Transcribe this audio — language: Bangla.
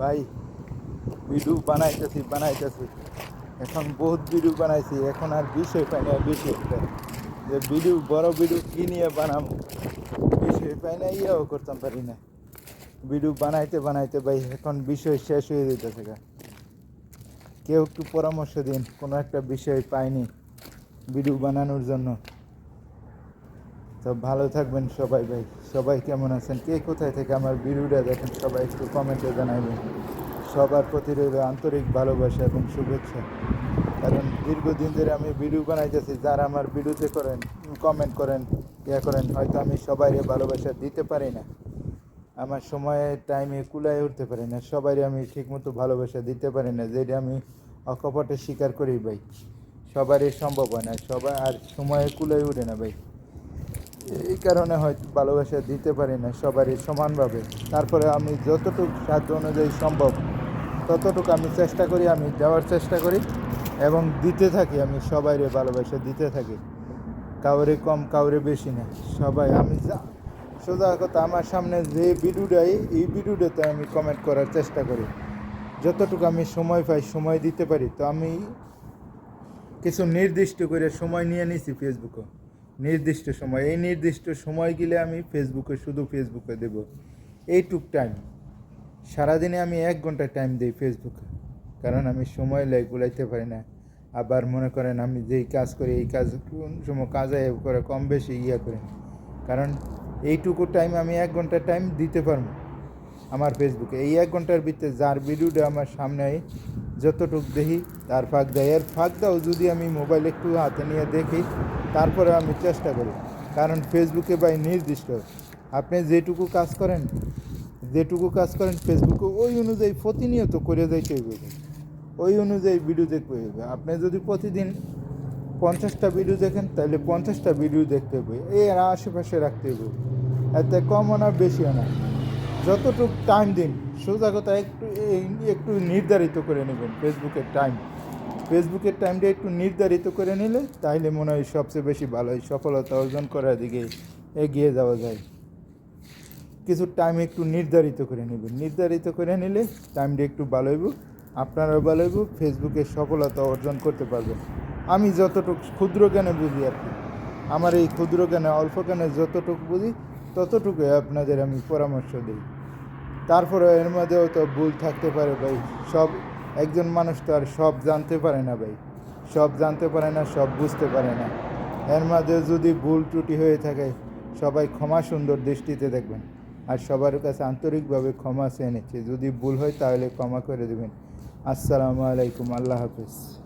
ভাই ভিডিও বানাইতেছি বানাইতেছি। এখন বহুত ভিডিও বানাইছি, এখন আর বিষয় পাই না বিষয়টা যে ভিডিও বড় ভিডিও কি নিয়ে বানাবো বিষয় পাই না, ইয়েও করতাম পারি না। ভিডিও বানাইতে বানাইতে ভাই, এখন বিষয় শেষ হয়ে যেতেছে। কেউ একটু পরামর্শ দিন, কোনো একটা বিষয় পাইনি ভিডিও বানানোর জন্য। তো ভালো থাকবেন সবাই ভাই। সবাই কেমন আছেন? কে কোথায় থেকে আমার ভিডিওটা দেখেন সবাই একটু কমেন্টে জানাবেন। সবার প্রতি রইল আন্তরিক ভালোবাসা এবং শুভেচ্ছা। কারণ দীর্ঘদিন ধরে আমি ভিডিও বানাইতেছি, যারা আমার ভিডিওতে করেন কমেন্ট করেন, ইয়া করেন, হয়তো আমি সবাই ভালোবাসা দিতে পারি না। আমার সময়ে টাইমে কুলায় উঠতে পারি না। সবারই আমি ঠিকমতো ভালোবাসা দিতে পারি না, যেটা আমি অকপটে স্বীকার করি ভাই। সবারই সম্ভব হয় না, সবাই আর সময়ে কুলায় উঠে না ভাই। এই কারণে হয়তো ভালোবাসা দিতে পারি না, সবারই সমানভাবে। তারপরে আমি যতটুকু সাহায্য অনুযায়ী সম্ভব, ততটুকু আমি চেষ্টা করি, আমি দেওয়ার চেষ্টা করি এবং দিতে থাকি, আমি সবাইরে ভালোবাসা দিতে থাকি। কাউরে কম, কাউরে বেশি না, সবাই আমি যা, সোজা কথা, আমার সামনে যে ভিডিওটাই, এই ভিডিওটাতে আমি কমেন্ট করার চেষ্টা করি। যতটুকু আমি সময় পাই, সময় দিতে পারি, তো আমি কিছু নির্দিষ্ট করে সময় নিয়ে নিছি ফেসবুকে নির্দিষ্ট সময়, এই নির্দিষ্ট সময় গেলে আমি ফেসবুকে শুধু ফেসবুকে দেব। এইটুক টাইম সারাদিনে আমি এক ঘণ্টা টাইম দিই ফেসবুকে কারণ আমি সময় লাই গুলাইতে পারি না। আবার মনে করেন আমি যেই কাজ করি, এই কাজ কোন সময় কাজে করে, কম বেশি ইয়ে করি। কারণ এইটুকু টাইম আমি এক ঘণ্টা টাইম দিতে পারব আমার ফেসবুকে এই এক ঘণ্টার ভিতরে যার ভিডিওটা আমার সামনে যতটুক দেখি, তার ফাঁক দেয়। এর ফাঁক দাও যদি আমি মোবাইল একটু হাতে নিয়ে দেখি তারপরে আমি চেষ্টা করি। কারণ ফেসবুকে বাই নির্দিষ্ট। আপনি যেটুকু কাজ করেন, যেটুকু কাজ করেন ফেসবুকে ওই অনুযায়ী প্রতিনিয়ত করে যাইতে হইবে। ওই অনুযায়ী ভিডিও দেখতে হইবে। আপনি যদি প্রতিদিন পঞ্চাশটা ভিডিও দেখেন, তাহলে পঞ্চাশটা ভিডিও দেখতে হবে এর আশেপাশে রাখতে হবে এতে কমও না, বেশিও না। যতটুকু টাইম দিন, সোজা কথা একটু, এই- একটু নির্ধারিত করে নেবেন ফেসবুকের টাইম ফেসবুকের টাইমটা একটু নির্ধারিত করে নিলে তাহলে মনে হয় সবচেয়ে বেশি ভালো হয়, সফলতা অর্জন করার দিকে এগিয়ে যাওয়া যায়। কিছু টাইম একটু নির্ধারিত করে নেবেন। নির্ধারিত করে নিলে টাইমটা একটু ভালো হইব, আপনারাও ভালো হইব, ফেসবুকে সফলতা অর্জন করতে পারবেন। আমি যতটুকু ক্ষুদ্র জ্ঞানে বুঝি আর কি, আমার এই ক্ষুদ্র জ্ঞানে, অল্প জ্ঞানে যতটুকু বুঝি, ততটুকু আপনাদের আমি পরামর্শ দিই। তারপরে এর মধ্যেও তো ভুল থাকতে পারে ভাই, সব একজন মানুষ তো আর সব জানতে পারে না ভাই। সব জানতে পারে না, সব বুঝতে পারে না। এর মাঝে যদি ভুল ত্রুটি হয়ে থাকে, সবাই ক্ষমা সুন্দর দৃষ্টিতে দেখবেন। আর সবার কাছে আন্তরিকভাবে ক্ষমা চেয়ে নিচ্ছে। যদি ভুল হয় তাহলে ক্ষমা করে দেবেন। আসসালামু আলাইকুম, আল্লাহ হাফিজ।